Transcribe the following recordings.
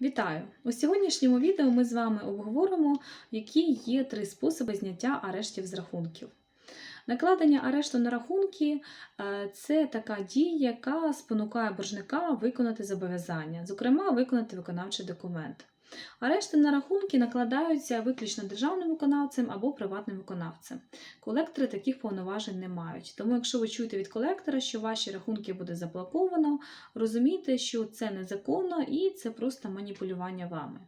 Вітаю! У сьогоднішньому відео ми з вами обговоримо, які є три способи зняття арештів з рахунків. Накладення арешту на рахунки е, це така дія, яка спонукає боржника виконати зобов'язання, зокрема, виконати виконавчий документ. Арешти на рахунки накладаються виключно державним виконавцем або приватним виконавцем. Колектори таких повноважень не мають. Тому, якщо ви чуєте від колектора, що ваші рахунки буде заблоковано, розумійте, що це незаконно і це просто маніпулювання вами.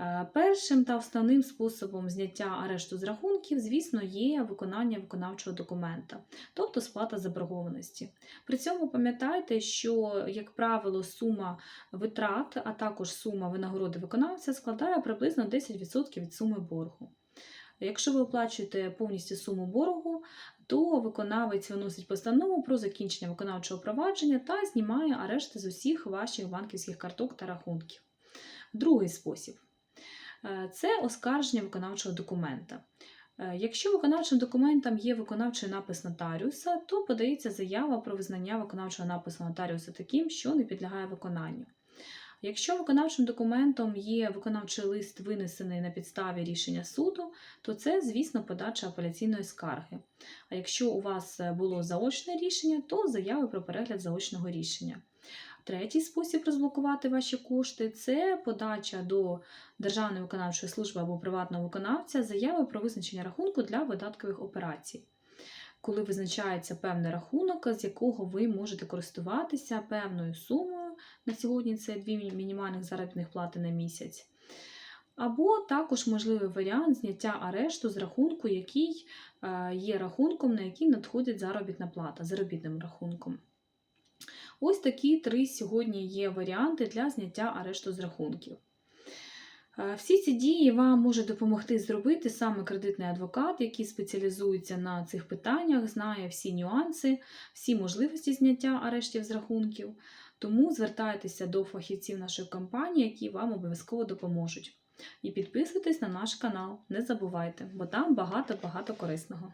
Е, Першим та основним способом зняття арешту з рахунків, звісно, є виконання виконавчого документа, тобто сплата заборгованості. При цьому пам'ятайте, що, як правило, сума витрат, а також сума винагороди виконавця складає приблизно 10% від суми боргу. Якщо ви оплачуєте повністю суму боргу, то виконавець виносить постанову про закінчення виконавчого провадження та знімає арешти з усіх ваших банківських карток та рахунків. Другий спосіб це оскарження виконавчого документа. Е, Якщо виконавчим документом є виконавчий напис нотаріуса, то подається заява про визнання виконавчого напису нотаріуса таким, що не підлягає виконанню. Якщо виконавчим документом є виконавчий лист, винесений на підставі рішення суду, то це, звісно, подача апеляційної скарги. А якщо у вас е, було заочне рішення, то заяви про перегляд заочного рішення. Третій спосіб розблокувати ваші кошти це подача до Державної виконавчої служби або приватного виконавця заяви про визначення рахунку для видаткових операцій. Коли визначається певний рахунок, з якого ви можете користуватися певною сумою, на сьогодні це дві мінімальних заробітних плати на місяць. Або також можливий варіант зняття арешту з рахунку, який е, є рахунком, на який надходить заробітна плата, заробітним рахунком. Ось такі три сьогодні є варіанти для зняття арешту з рахунків. Е, Всі ці дії вам може допомогти зробити саме кредитний адвокат, який спеціалізується на цих питаннях, знає всі нюанси, всі можливості зняття арештів з рахунків. Тому звертайтеся до фахівців нашої компанії, які вам обов'язково допоможуть. І підписуйтесь на наш канал, не забувайте, бо там багато-багато корисного.